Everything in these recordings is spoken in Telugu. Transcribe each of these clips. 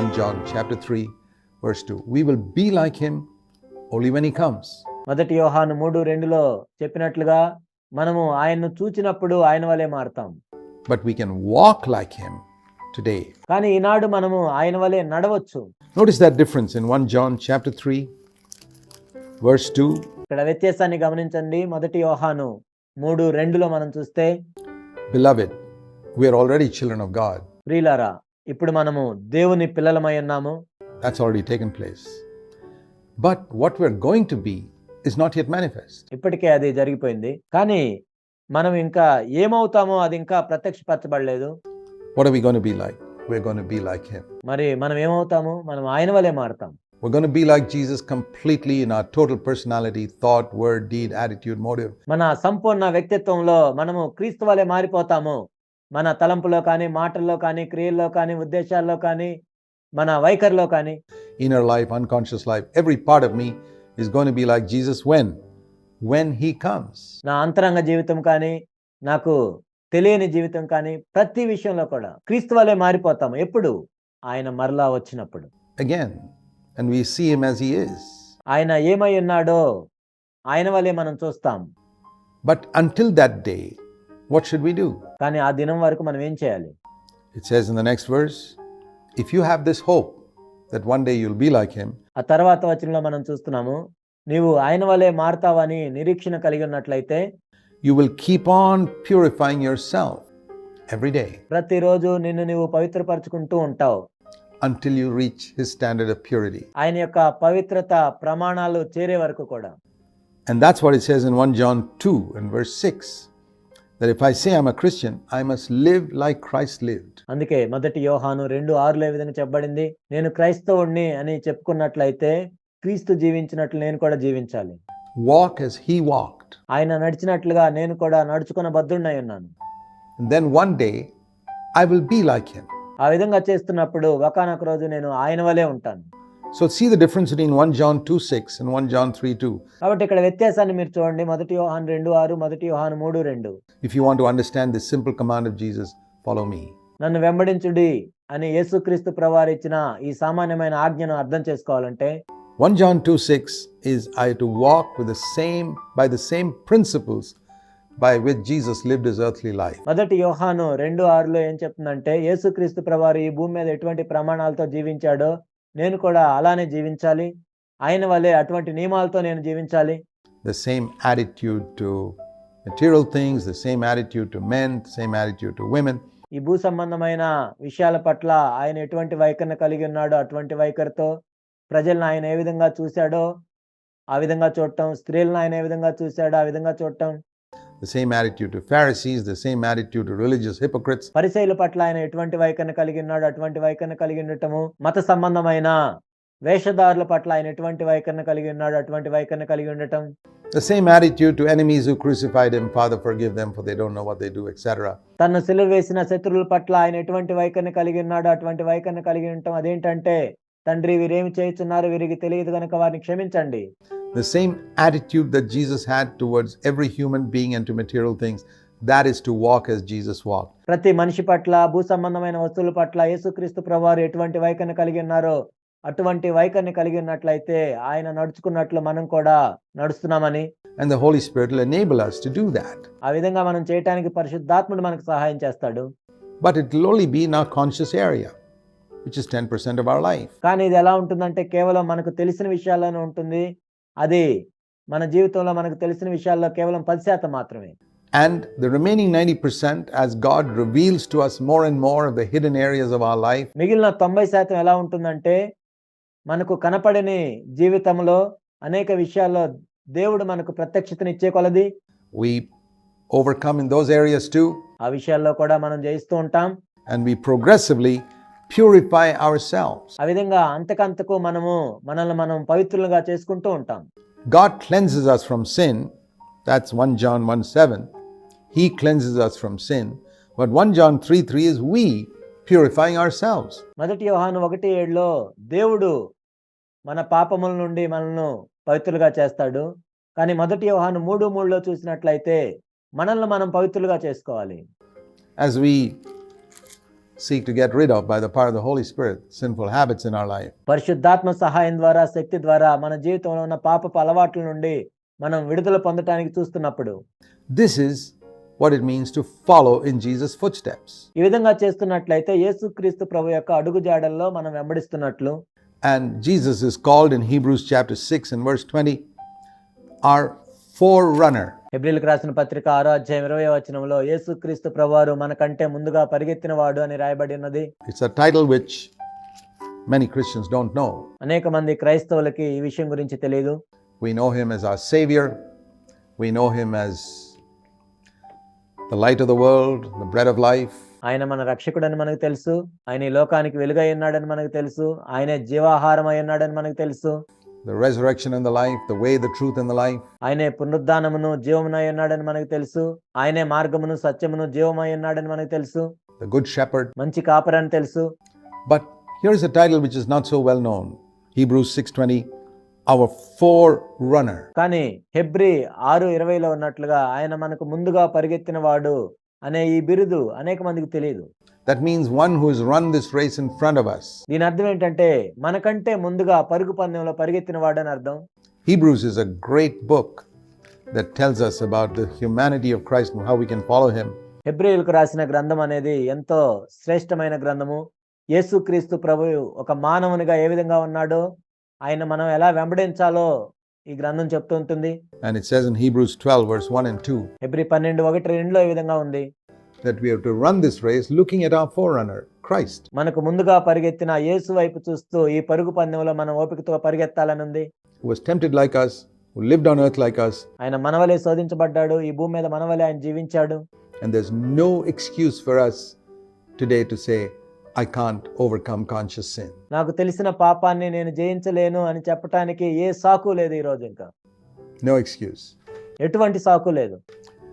1 John chapter 3 verse 2. We will be like him only when he comes. మొదటి యోహాను మూడు రెండులో చెప్పినట్లుగా మనము ఆయన్ను చూచినప్పుడు ఆయన వలె మారుతాం But we can walk like him today. కానీ ఈనాడు మనము ఆయన వలె నడవచ్చు Notice that difference in 1 John chapter 3 verse 2. ఇక్కడ వ్యత్యాసాన్ని గమనించండి మొదటి యోహాను మూడు రెండులో మనం చూస్తే Beloved, we are already children of God. ప్రియులారా ఇప్పుడు మనము దేవుని పిల్లలమై ఉన్నాము. That's already taken place but what we are going to be is not yet manifest ఇప్పటికే అది జరిగిపోయింది. కానీ మనం ఇంకా ఏమవుతామో అది ఇంకా ప్రత్యక్షపరచబడలేదు. What are we gonna be like we are gonna be like him మరి మనం ఏమవుతామో మనం ఆయన వలే మారుతాం. We are gonna be like Jesus completely in our total personality thought word deed attitude motive మన సంపూర్ణ వ్యక్తిత్వంలో మనము క్రీస్తు వలే మారిపోతాము. మన తలంపులో కానీ మాటల్లో కానీ క్రియల్లో కానీ ఉద్దేశాల్లో కానీ మన వైఖరిలో కానీ life, unconscious life, every part of me is going to be like Jesus when? When he comes. నా అంతరంగ జీవితం కానీ నాకు తెలియని జీవితం కానీ ప్రతి విషయంలో కూడా క్రీస్తు వలె మారిపోతాము ఎప్పుడు ఆయన మరలా వచ్చినప్పుడు Again. And we see him as he is. ఆయన ఏమై ఉన్నాడో ఆయన వలె మనం చూస్తాం But until that day, what should we do? కానీ ఆ దినం వరకు మనం ఏం చేయాలి It says in the next verse if you have this hope that one day you'll be like him, ఆ తర్వాత వచనంలో మనం చూస్తున్నాము నీవు ఆయన వలె మారుతావని నిరీక్షణ కలిగి ఉన్నట్లయితే you will keep on purifying yourself every day ప్రతిరోజు నిన్ను నీవు పవిత్రపరచుకుంటూ ఉంటావు until you reach his standard of purity. ఆయన యొక్క పవిత్రత ప్రమాణాలు చేరే వరకు కూడా And that's what it says in 1 John 2 and verse 6 That if I say I'm a Christian, I must live like Christ lived. అందుకే మొదటి యోహాను రెండు ఆరులో ఏ విధంగా చెప్పబడింది నేను క్రైస్తవుణ్ణి అని చెప్పుకున్నట్లయితే క్రీస్తు జీవించినట్లు నేను కూడా జీవించాలి Walk as he walked. ఆయన నడిచినట్లుగా నేను కూడా నడుచుకున్న బద్దున్నై ఉన్నాను And then one day I will be like him. ఆ విధంగా చేస్తున్నప్పుడు ఒకనొక రోజు నేను ఆయన వలె ఉంటాను so see the difference between one John two six and one John three two కాబట్టి ఇక్కడ వ్యత్యాసాన్ని మీరు చూడండి. మొదటి యోహాన్ రెండు ఆరు మొదటి యోహాన్ మూడు రెండు. If you want understand the simple command of Jesus follow me నన్ను వెంబడించుడి అని యేసుక్రీస్తు ప్రవారి ఇచ్చిన ఈ సామాన్యమైన ఆజ్ఞను అర్థం చేసుకోవాలంటే one John two six is I to walk with the same by the same principles by with Jesus lived is earthly life మొదటి యోహాను రెండు ఆరులో ఏం చెప్తుందంటే యేసుక్రీస్తు ప్రవారు ఈ భూమి మీద ఎటువంటి ప్రమాణాలతో జీవించాడో నేను కూడా అలానే జీవించాలి ఆయన వల్లే అటువంటి నియమాలతో నేను జీవించాలి same attitude to material things, the same attitude to men, the same attitude to women. ఈ భూ సంబంధమైన విషయాల పట్ల ఆయన ఎటువంటి వైఖరిని కలిగి ఉన్నాడో అటువంటి వైఖరితో ప్రజలను ఆయన ఏ విధంగా చూశాడో ఆ విధంగా చూడటం స్త్రీలను ఆయన ఏ విధంగా చూశాడో ఆ విధంగా చూడటం the same attitude to Pharisees, the same attitude to religious hypocrites, పరిచయుల పట్ల ఆయన ఎటువంటి వైఖరిని కలిగి ఉన్నాడు అటువంటి వైఖరిని కలిగి ఉండటము మత సంబంధమైన వేషధారుల పట్ల ఆయన ఎటువంటి వైఖరిని కలిగి ఉన్నాడు అటువంటి వైఖరిని కలిగి ఉండటం the same attitude to enemies who crucified him, Father, forgive them, for they don't know what they do, etc. తను సిలువ వేసిన శత్రువుల పట్ల ఆయన ఎటువంటి వైఖరిని కలిగి ఉన్నాడు అటువంటి వైఖరిని కలిగి ఉండటం అదేంటంటే తండ్రి వీరేమి చేయుచున్నారు? వీరికి తెలియదు కనుక వారిని క్షమించండి. The same attitude that Jesus had towards every human being and to material things, that is to walk as Jesus walked. ప్రతి మనిషి పట్ల భూ సంబంధమైన వస్తువుల పట్ల యేసుక్రీస్తు ప్రభువారు ఎటువంటి వైఖరిని కలిగి ఉన్నారో అటువంటి వైఖరిని కలిగి ఉన్నట్లయితే ఆయన నడుచుకున్నట్లు మనం కూడా నడుస్తున్నామని And the Holy Spirit will enable us to do that. ఆ విధంగా మనం చేయటానికి పరిశుద్ధాత్ముడు మనకు సహాయం చేస్తాడు But it will only be in our conscious area, which is 10% of our life. కానీ ఇది ఎలా ఉంటుందంటే కేవలం మనకు తెలిసిన విషయాల్లోనే ఉంటుంది అది మన జీవితంలో మనకు తెలిసిన విషయాల్లో కేవలం పది శాతం మాత్రమే And the remaining 90%, as God reveals to us more and more of the hidden areas of our life, మిగిలిన తొంభై శాతం ఎలా ఉంటుందంటే మనకు కనపడని జీవితంలో అనేక విషయాల్లో దేవుడు మనకు ప్రత్యక్షతనిచ్చే కొలది we overcome in those areas too, ఆ విషయాల్లో కూడా మనం జయిస్తూ ఉంటాం and we progressively purify ourselves. ఆ విధంగా అంతకంతకు మనము మనల్ని మనం పవిత్రులుగా చేసుకుంటూ ఉంటాం God cleanses us from sin. That's 1 John 1 7. He cleanses us from sin. But 1 John 3 3 is we purifying ourselves. మొదటి యోహాను ఒకటి ఏడులో దేవుడు మన పాపముల నుండి మనల్ని పవిత్రులుగా చేస్తాడు కానీ మొదటి యోహాను మూడు మూడులో చూసినట్లయితే మనల్ని మనం పవిత్రులుగా చేసుకోవాలి As we seek to get rid of by the power of the Holy Spirit, sinful habits in our life. పరిశుద్ధాత్మ సహాయం ద్వారా శక్తి ద్వారా మన జీవితంలో ఉన్న పాపపు అలవాట్ల నుండి మనం విడుదల పొందటానికి చూస్తున్నప్పుడు This is what it means to follow in Jesus' footsteps. ఈ విధంగా చేస్తున్నట్లయితే యేసుక్రీస్తు ప్రభు యొక్క అడుగు జాడల్లో మనం వెంబడిస్తున్నట్లు And Jesus is called in Hebrews chapter 6 and verse 20 our forerunner. హెబ్రిల్కి రాసిన పత్రిక ఆరో అధ్యాయం ఇరవై వచనంలో యేసుక్రీస్తు ప్రభువారు మనకంటే ముందుగా పరిగెత్తిన వాడు అని రాయబడి ఉన్నది. It's a title which many Christians don't know. అనేక మంది క్రైస్తవులకి ఈ విషయం గురించి తెలియదు. We know him as our Savior, we know him as the light of the world, the bread of life. ఆయన మన రక్షకుడని మనకు తెలుసు. ఆయన ఈ లోకానికి వెలుగై ఉన్నాడని మనకు తెలుసు. ఆయనే జీవాహారం అయి ఉన్నాడని మనకు తెలుసు. the resurrection and the life, the way, the truth, and the life. ఆయనే పునరుద్ధానమును జీవమునై ఉన్నాడని మనకు తెలుసు ఆయనే మార్గమును సత్యమును జీవమై ఉన్నాడని మనకు తెలుసు the Good Shepherd. మంచి కాపరని తెలుసు But here's a title which is not so well known Hebrews 6:20, our forerunner. కానీ హెబ్రి ఆరు ఇరవైలో ఉన్నట్లుగా ఆయన మనకు ముందుగా పరిగెత్తిన వాడు అనే ఈ బిరుదు అనేక మందికి తెలియదు. That means one who has run this race in front of us. దీని అర్థం ఏంటంటే మనకంటే ముందుగా పరుగు పందెంలో పరిగెత్తిన వాడు అని అర్థం? Hebrews is a great book that tells us about the humanity of Christ and how we can follow him హెబ్రయులకు రాసిన గ్రంథం అనేది ఎంతో శ్రేష్టమైన గ్రంథము. యేసుక్రీస్తు ప్రభు ఒక మానవునిగా ఏ విధంగా ఉన్నాడో ఆయన మనం ఎలా వెంబడించాలో ఈ గ్రంథం చెప్తూ ఉంటుంది And it says in Hebrews 12, verse 1 and 2, హెబ్రి పన్నెండు ఒకటి రెండులో ఈ విధంగా ఉంది that we have to run this race looking at our forerunner, Christ, మనకు ముందుగా పరిగెత్తిన యేసు వైపు చూస్తూ ఈ పరుగు పందెంలో మనం ఓపికతో పరిగెత్తాలని ఉంది who was tempted like us, who lived on earth like us, ఆయన మనవలే శోధించబడ్డాడు ఈ భూమి మీద మనవలే ఆయన జీవించాడు and there's no excuse for us today to say, I can't overcome conscious sin నాకు తెలిసిన పాపాన్ని నేను జయించలేను అని చెప్పడానికి ఏ సాకు లేదు ఈ రోజు ఇంకా. నో ఎక్స్క్యూజ్ ఎటువంటి సాకు లేదు.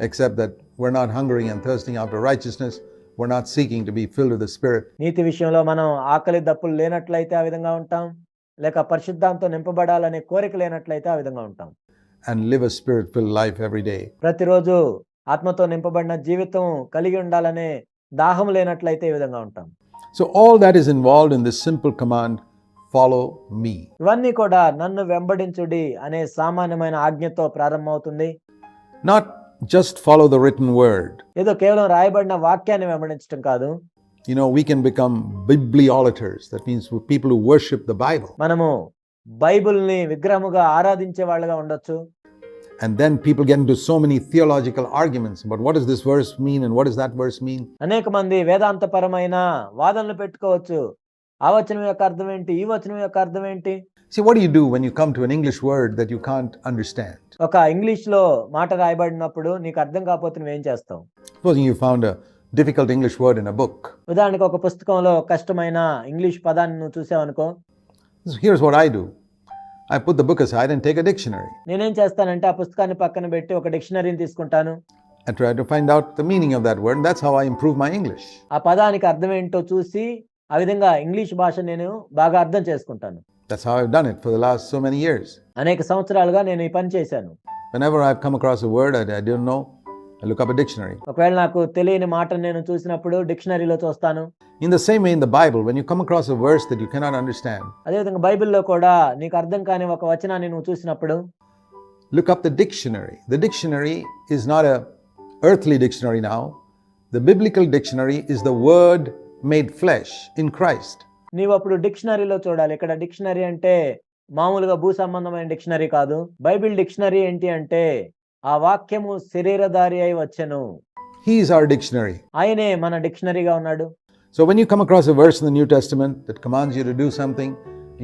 Except that were not hungering and thirsting after righteousness were not seeking to be filled with the spirit నీతి విషయంలో మనం ఆకలి దప్పులు లేనట్లయితే ఆ విధంగా ఉంటాం. లేక పరిశుద్ధంతో నింపబడాలనే కోరిక లేనట్లయితే ఆ విధంగా ఉంటాం. And live a spirit fill life every day ప్రతిరోజు ఆత్మతో నింపబడిన జీవితం కలిగి ఉండాలనే దాహం లేనట్లయితే ఈ విధంగా ఉంటాం. So, all that is involved in this simple command follow me. ఇవన్నీ కూడా నన్ను వెంబడించుడి అనే సామాన్యమైన ఆజ్ఞతో ప్రారంభమవుతుంది Not just follow the written word. ఏదో కేవలం రాయబడిన వాక్యాన్ని వెంబడించడం కాదు You know, we can become bibliolaters. That means we're people who worship the Bible. మనము బైబిల్ని విగ్రహముగా ఆరాధించే వాళ్ళగా ఉండొచ్చు and then people get into so many theological arguments but what is this verse mean and what does that verse mean. అనేక మంది వేదాంత వాదనలు పెట్టుకోవచ్చు. ఆ వచనం యొక్క అర్థం ఏంటి? ఈ వచనం యొక్క అర్థం ఏంటి? See what you do when you come to an English word that you can't understand ఒక ఇంగ్లీష్లో మాట రాయబడినప్పుడు నీకు అర్థం కాకపోతే నువ్వు ఏం చేస్తావు? So you found a difficult English word in a book ఉదాహరణకు ఒక పుస్తకంలో కష్టమైన ఇంగ్లీష్ పదాన్ని నువ్వు చూసావు అనుకో here's what I do I put the book aside and take a dictionary నేనేం చేస్తానంటే ఆ పుస్తకాన్ని పక్కన పెట్టి ఒక డిక్షనరీని తీసుకుంటాను. I try to find out the meaning of that word that's how I improve my English ఆ పదానికి అర్థం ఏంటో చూసి ఆ విధంగా ఇంగ్లీష్ భాష నేను బాగా అర్థం చేసుకుంటాను. That's how I have done it for the last so many years అనేక సంవత్సరాలుగా నేను ఈ పని చేశాను. Whenever I have come across a word I don't know Up a dictionary. ఒకవేళ నాకు తెలియని మాటను నేను చూసినప్పుడు డిక్షనరీలో చూస్తాను In the same way, in the Bible, when you come across a verse that you cannot understand, అదేవిధంగా బైబిల్లో కూడా నీకు అర్థం కాని ఒక వచనాన్ని నువ్వు చూసినప్పుడు look up the dictionary. The dictionary is not a earthly dictionary now. The biblical dictionary is the word made flesh in Christ. నీవు అప్పుడు డిక్షనరీలో చూడాలి ఇక్కడ డిక్షనరీ అంటే మామూలుగా భూ సంబంధమైన డిక్షనరీ కాదు బైబిల్ డిక్షనరీ ఏంటి అంటే ఆ వాక్యము శరీరధారి అయి వచ్చెను. హీస్ ఆర్ డిక్షనరీ ఆయనే మన డిక్షనరీగా ఉన్నాడు. So when you come across a verse in the New Testament that commands you to do something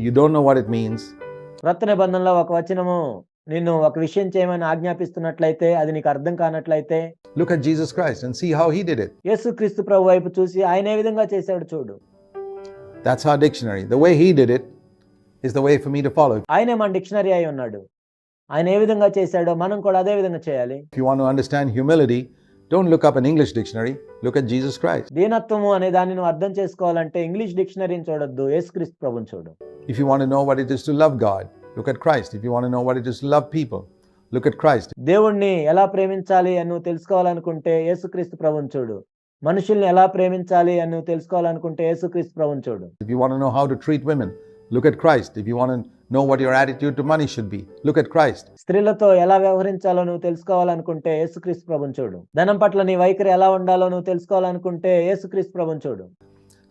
you don't know what it means రత్న బంధనలో ఒక వచనము నిన్ను ఒక విషయం చేయమని ఆజ్ఞాపిస్తున్నట్లయితే అది నీకు అర్థం కానట్లయితే look at Jesus Christ and see how he did it యేసుక్రీస్తు ప్రభు వైపు చూసి ఆయన ఏ విధంగా చేశాడు చూడు. That's our dictionary the way he did it is the way for me to follow ఆయన మన డిక్షనరీ అయి ఉన్నాడు. ఆయన ఏ విధంగా చేశాడో మనం కూడా అదే విధంగా చేయాలి. You want to understand humility don't look up in English dictionary look at Jesus Christ దీనత్వం అనే దానిని అర్థం చేసుకోవాలంటే ఇంగ్లీష్ డిక్షనరీని చూడొద్దు యేసుక్రీస్తు ప్రభువుని చూడు. If you want to know what it is to love God look at Christ if you want to know what it is to love people look at Christ దేవుణ్ణి ఎలా ప్రేమించాలి అని తెలుసుకోవాలనుకుంటే యేసుక్రీస్తు ప్రభువుని చూడు. మనుషుల్ని ఎలా ప్రేమించాలి అని తెలుసుకోవాలనుకుంటే యేసుక్రీస్తు ప్రభువుని చూడు. If you want to know how to treat women look at Christ. If you want to know what your attitude to money should be, look at Christ. స్త్రీలతో ఎలా వ్యవహరించాలో నువ్వు తెలుసుకోవాలనుకుంటే యేసుక్రీస్తు ప్రభుని చూడు ధనం పట్ల నీ వైఖరి ఎలా ఉండాలో నువ్వు తెలుసుకోవాలనుకుంటే యేసుక్రీస్తు ప్రభుని చూడు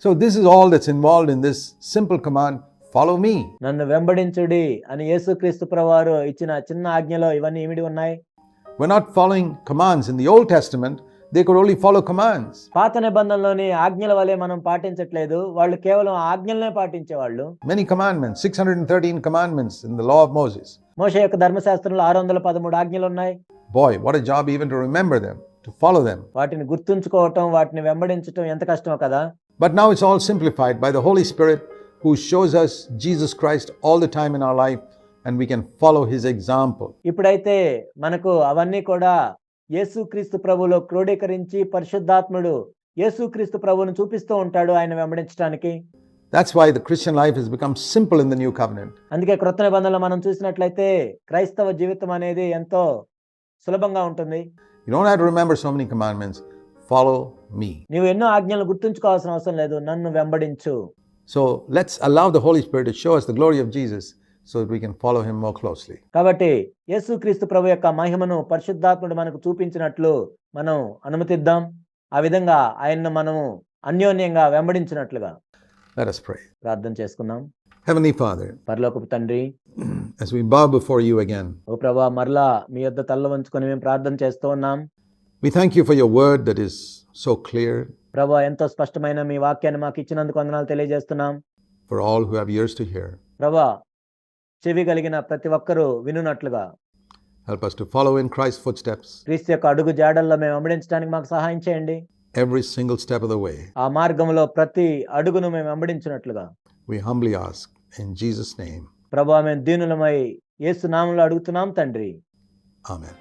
So, this is all that's involved in this simple command follow me. నన్ను వెంబడించుడి అని యేసుక్రీస్తు ప్రభువారు ఇచ్చిన చిన్న ఆజ్ఞలో ఇవన్నీ ఇమిడి ఉన్నాయి We're not following commands. In the Old Testament, they could only follow commands. పాత నిబంధనలోని ఆజ్ఞల వలె మనం పాటించట్లేదు వాళ్ళు కేవలం ఆజ్ఞలనే పాటించేవాళ్ళు Many commandments, 613 commandments in the law of Moses. మోష యొక్క ధర్మశాస్త్రంలో ఆరు వందల పదమూడు ఆజ్ఞలు ఉన్నాయి Boy, what a job even to remember them, to follow them. వాటిని గుర్తుంచుకోవటం వాటిని వెంబడించటం ఎంత కష్టమో కదా But now it's all simplified by the Holy Spirit who shows us Jesus Christ all the time in our life and we can follow his example. ఇప్పుడైతే మనకు అవన్నీ కూడా యేసుక్రీస్తు ప్రభులో క్రోడీకరించి పరిశుద్ధాత్ముడు యేసుక్రీస్తు ప్రభువును చూపిస్తూ ఉంటాడు ఆయన వెంబడించడానికి That's why the Christian life has become simple in the new covenant. అందుకే క్రొత్త నిబంధనలు మనం చూసినట్లయితే క్రైస్తవ జీవితం అనేది ఎంతో సులభంగా ఉంటుంది You don't have to remember so many commandments. Follow me. నీవు ఎన్నో ఆజ్ఞలు గుర్తుంచుకోవాల్సిన అవసరం లేదు నన్ను వెంబడించు So let's allow the Holy Spirit to show us the glory of Jesus so that we can follow him more closely. కాబట్టి యేసుక్రీస్తు ప్రభు యొక్క మహిమను పరిశుద్ధాత్ముడు మనకు చూపించినట్లు మనం అనుమతిద్దాం ఆ విధంగా ఆయన్ను మనము అన్యోన్యంగా వెంబడించినట్లుగా Let us pray. ప్రార్థన చేసుకుందాం Heavenly Father, పరలోకపు తండ్రి as we bow before you again, ఓ ప్రభా మరలా మీ యొద్ద తల్ల వంచుకొని మేము ప్రార్థన చేస్తూ ఉన్నాం we thank you for your word that is so clear ప్రభా ఎంతో స్పష్టమైన మీ వాక్యాన్ని మాకు ఇచ్చినందుకు వందనాలు తెలియజేస్తున్నాం for all who have ears to hear. ప్రభా చెవి కలిగిన ప్రతి ఒక్కరూ వినున్నట్లుగా Help us to follow in Christ's footsteps క్రీస్తు యొక్క అడుగు జాడల్లో మేము వెంబడించడానికి మాకు సహాయం చేయండి every single step of the way. ఆ మార్గంలో ప్రతి అడుగును మేము వెంబడించినట్లుగా We humbly ask in Jesus' name. ప్రభా మేము దీనులమై యేసు నామంలో అడుగుతున్నాం తండ్రి Amen.